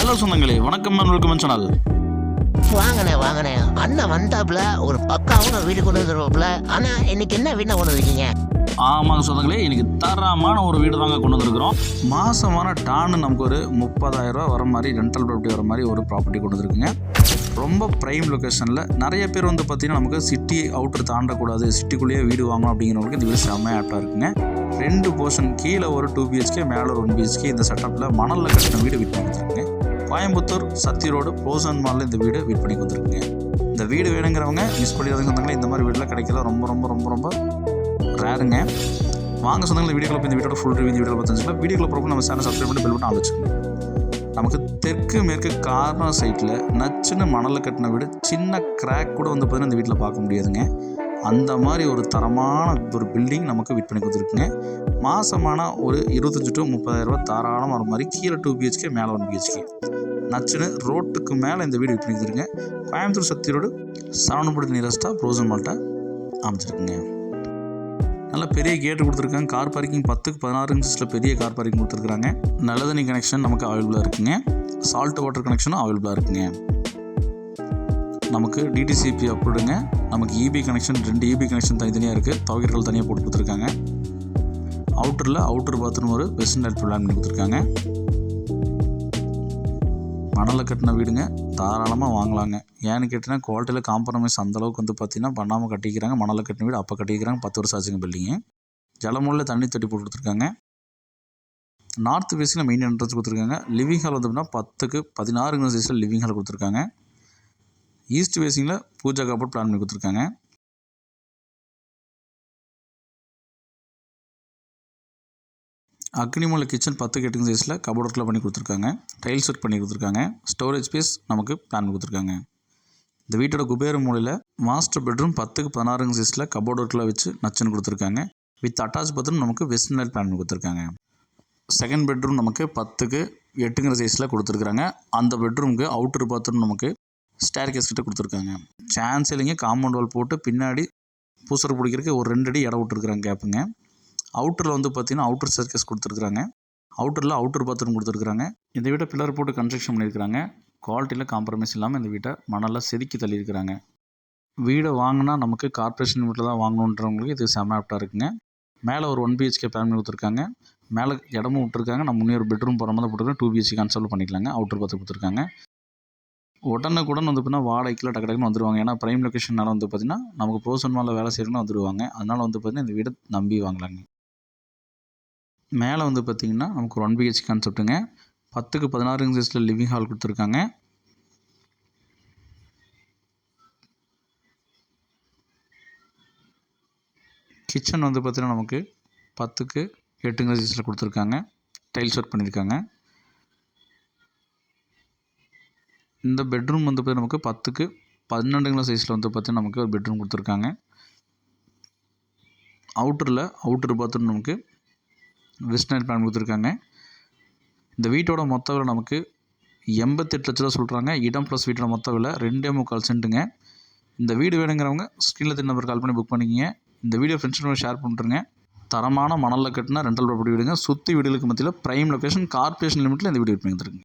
Hello சொந்தங்களே வணக்கம் welcome channel. வாங்கண்ணே வாங்கண்ணே அண்ணன் வந்தாப்புல ஒரு பக்காவும் வீடு கொண்டு வந்துருவாப்புல. ஆனா இன்னைக்கு என்ன வீணா கொண்டு வந்திருக்கீங்க? ஆமாங்க சொந்தங்களே இன்னைக்கு தரமான ஒரு வீடு தாங்க கொண்டு வந்திருக்கிறோம். மாசமான டான்னு நமக்கு ஒரு முப்பதாயிரம் ரூபா வர மாதிரி ரெண்டல் ப்ராப்பர்ட்டி வர மாதிரி ஒரு ப்ராப்பர்ட்டி கொண்டு வந்திருக்குங்க. ரொம்ப ப்ரைம் லொக்கேஷனில் நிறைய பேர் வந்து பார்த்தீங்கன்னா நமக்கு சிட்டி அவுட்டர் தாண்டக்கூடாது. சிட்டிக்குள்ளேயே வீடு வாங்கணும் அப்படிங்கிறவங்களுக்கு இந்த வீடு செம்ம ஆப்டாக இருக்குங்க. ரெண்டு போர்ஷன் கீழே ஒரு டூ பிஹெச்கே மேலே ஒரு ஒன் பிஹெச்கே இந்த செட்டப்பில் மணலில் கட்டின வீடு விற்பனை வந்துருக்குங்க. கோயம்புத்தூர் சத்தி ரோடு ப்ரோசன் மாலில் இந்த வீடு விற்பனைக்கு வந்திருக்குங்க. இந்த வீடு வேணுங்கிறவங்க மிஸ் பண்ணிடாதீங்க சொந்தங்களே இந்த மாதிரி வீடெலாம் கிடைக்கல. ரொம்ப ரொம்ப ரொம்ப ரொம்ப ரேருங்க வாங்க சொந்தங்களை வீடியோக்குள்ள இந்த வீடியோட ஃபுல் ரிவ்யூ வீடியோ பார்த்துச்சுன்னா வீடியோக்குள்ள போகிறப்ப நம்ம சேனல் சப்ஸ்கிரைப் பண்ணி பெல் பட்டன் ஆலோசிக்கணும் நமக்கு தெற்கு மேற்கு கார்னர் சைட்டில் நச்சுன்னு மணலில் கட்டின வீடு சின்ன கிராக் கூட வந்து பார்த்தீங்கன்னா இந்த வீட்டில் பார்க்க முடியாதுங்க. அந்த மாதிரி ஒரு தரமான ஒரு பில்டிங் நமக்கு விற்பனை கொடுத்துருக்குங்க. மாதமான ஒரு இருபத்தஞ்சி டு முப்பதாயிரரூபா தாராளமாக வர மாதிரி கீழே டூ பிஹெச்கே மேலே ஒன் பிஹெச்கே நச்சுன்னு ரோட்டுக்கு மேலே இந்த வீடு விற்பனை கொடுத்துருங்க கோயம்புத்தூர் சக்தி ரோடு சரவணப்படி நியரஸ்ட்டாக ப்ரோசன் மால்ட்டை அமைச்சிருக்குங்க. நல்ல பெரிய கேட்டு கொடுத்துருக்காங்க. கார் பார்க்கிங் பத்துக்கு பதினாறு இன்ச்சில் பெரிய கார் பார்க்கிங் கொடுத்துருக்காங்க நல்ல தண்ணி கனெக்ஷன் நமக்கு அவைலபிளாக இருக்குங்க. சால்ட் வாட்டர் கனெக்ஷனும் அவைலபிளாக இருக்குங்க. நமக்கு டிடிசிபி அப்ரூவ்டுங்க நமக்கு இபி கனெக்ஷன் ரெண்டு இபி கனெக்ஷன் தனித்தனியாக இருக்குது துவைக்கிறகள் தனியாக போட்டு கொடுத்துருக்காங்க. அவுட்டரில் அவுட்டர் பாத்ரூம் ஒரு வெஸ்டர்ன் லைட் பிளான் பண்ணி கொடுத்துருக்காங்க. மணலில் கட்டின வீடுங்க. தாராளமாக வாங்கலாங்க. ஏன்னு கேட்டிங்கன்னா குவாலிட்டியில் காம்ப்ரமைஸ் அந்தளவுக்கு வந்து பார்த்தீங்கன்னா பண்ணாமல் கட்டிக்கிறாங்க. மணலில் கட்டின வீடு அப்போ கட்டிக்கிறாங்க. பத்து வருஷம் ஆச்சுங்க பில்டிங்கு ஜலமூலில் தண்ணி தட்டி போட்டு கொடுத்துருக்காங்க. நார்த் வேஸ்டில் மெயின் என்ட்ரன்ஸ் கொடுத்துருக்காங்க. லிவிங் ஹால் வந்து பார்த்தீங்கன்னா பத்துக்கு பதினாறு சைஸில் லிவிங் ஹால் கொடுத்துருக்காங்க. ஈஸ்ட் வேசிங்கில் பூஜா கபோர்ட் பிளான் பண்ணி கொடுத்துருக்காங்க. அக்னிமூல கிச்சன் பத்து எட்டுங்க சைஸில் கபோர்ட் ஒர்க்கில் பண்ணி கொடுத்துருக்காங்க. டைல்ஸ் ஒர்க் பண்ணி கொடுத்துருக்காங்க. ஸ்டோரேஜ் ஸ்பேஸ் நமக்கு பிளான் கொடுத்துருக்காங்க. இந்த வீட்டோட குபேர மூலையில் மாஸ்டர் பெட்ரூம் பத்துக்கு பதினாறுங்க சைஸில் கபோர்ட் ஒர்க்கில் வச்சு நச்சுன்னு கொடுத்துருக்காங்க. வித் அட்டாச் பாத்ரூம் நமக்கு வெஸ்டர்ன் லைட் பிளான் கொடுத்துருக்காங்க. செகண்ட் பெட்ரூம் நமக்கு பத்துக்கு எட்டுங்கிற சைஸில் கொடுத்துருக்காங்க. அந்த பெட்ரூமுக்கு அவுட்டர் பாத்ரூம் நமக்கு ஸ்டேர் கேஸ் கிட்ட கொடுத்துருக்காங்க. சான்ஸ் இல்லைங்க காம்பவுண்ட் வால் போட்டு பின்னாடி பூசர் பிடிக்கிறதுக்கு ஒரு ரெண்டு அடி இடம் விட்டுருக்குறாங்க கேப்புங்க அவுட்டரில் வந்து பார்த்தீங்கன்னா அவுட்டர் சர்க்கஸ் கொடுத்துருக்குறாங்க. அவுட்டரில் அவுட்டர் பாத்ரூம் கொடுத்துருக்குறாங்க. இந்த வீட்டை பில்லர் போட்டு கன்ஸ்ட்ரக்ஷன் பண்ணியிருக்கிறாங்க. குவாலிட்டியில் காம்ப்ரமைஸ் இல்லாமல் இந்த வீட்டை மணலில் செதுக்கி தள்ளியிருக்கிறாங்க. வீடை வாங்கினா நமக்கு கார்ப்பரேஷன் வீட்டில் தான் வாங்கணுன்றவங்களுக்கு இது செம ஆப்டாக இருக்குங்க. மேலே ஒரு ஒன் பிஹெச்கே ஃபேமிலி கொடுத்துருக்காங்க. மேலே இடமும் விட்டுருக்காங்க. நம்ம முன்னே ஒரு பெட்ரூம் போகிற மாதிரி போட்டுருக்காங்க. டூ பிஹெச்கே கன்சல்ட் பண்ணிக்கலாங்க. அவுட்டர் பார்த்து கொடுத்துருக்காங்க. உடனுக்குடன் வந்து பார்த்தீங்கன்னா வாடகைக்குள்ள டக்கு டக்குன்னு வந்துடுவாங்க ஏன்னா ப்ரைம் லொக்கேஷனால வந்து பார்த்தீங்கன்னா நமக்கு ப்ரோசன் மாலில் வேலை செய்யணும்னு வந்துடுவாங்க அதனால் வந்து பார்த்தீங்கன்னா இந்த வீடை நம்பி வாங்கலாங்க. மேலே வந்து பார்த்தீங்கன்னா நமக்கு ஒரு ஒன் பிஹெச் கான்செப்ட்டுங்க பத்துக்கு பதினாறு சைஸில் லிவிங் ஹால் கொடுத்துருக்காங்க. கிச்சன் வந்து பார்த்திங்கன்னா நமக்கு பத்துக்கு எட்டுங்க சைஸில் கொடுத்துருக்காங்க. டைல்ஸ் ஒர்க் பண்ணியிருக்காங்க. இந்த பெட்ரூம் வந்து பார்த்தீங்கன்னா நமக்கு பத்துக்கு பன்னெண்டுங்கிற சைஸில் வந்து பார்த்தீங்கன்னா நமக்கு ஒரு பெட்ரூம் கொடுத்துருக்காங்க. அவுட்டரில் அவுட்டர் பாத்ரூம் நமக்கு வெஸ்டர்ன் பிளான் கொடுத்துருக்காங்க. இந்த வீட்டோட மொத்த விலை நமக்கு எண்பத்தெட்டு லட்ச ரூபா சொல்கிறாங்க இடம் ப்ளஸ் வீட்டோட மொத்த விலை ரெண்டே முக்கால் சென்ட்டுங்க. இந்த வீடு வேணுங்கிறவங்க ஸ்க்ரீனில் தெரிய நம்பர் கால் பண்ணி புக் பண்ணிக்கிங்க. இந்த வீடியோ ஃப்ரெண்ட்ஸ் ஷேர் பண்ணுறேங்க தரமான மணலில் கட்டினா ரெண்டல் ப்ராப்பர்ட்டி வீடுங்க. சுற்றி வீடுகளுக்கு மத்தியில் ப்ரைம் லொக்கேஷன் கார்பரேஷன் லிமிட்டில் இந்த வீடு விற்பனை வந்துருங்க